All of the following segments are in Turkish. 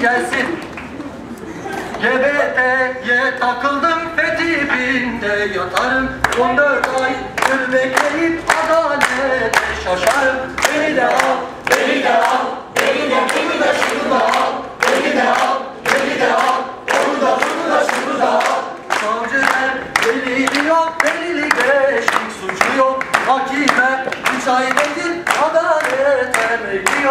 gelsin. GBT'ye takıldım fetibinde yatarım. 14 ay gül bekleyip adalete şaşarım. Beni de al, beni de al, beni de bunu da şunu da al. Beni de al, beni de al, onu da bunu da şunu da al. Savcılar delili yok, delili beşik suçu yok Hakime üç ay değil adalete mevki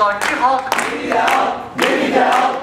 kalmış sanki hak Beni de al, beni de al,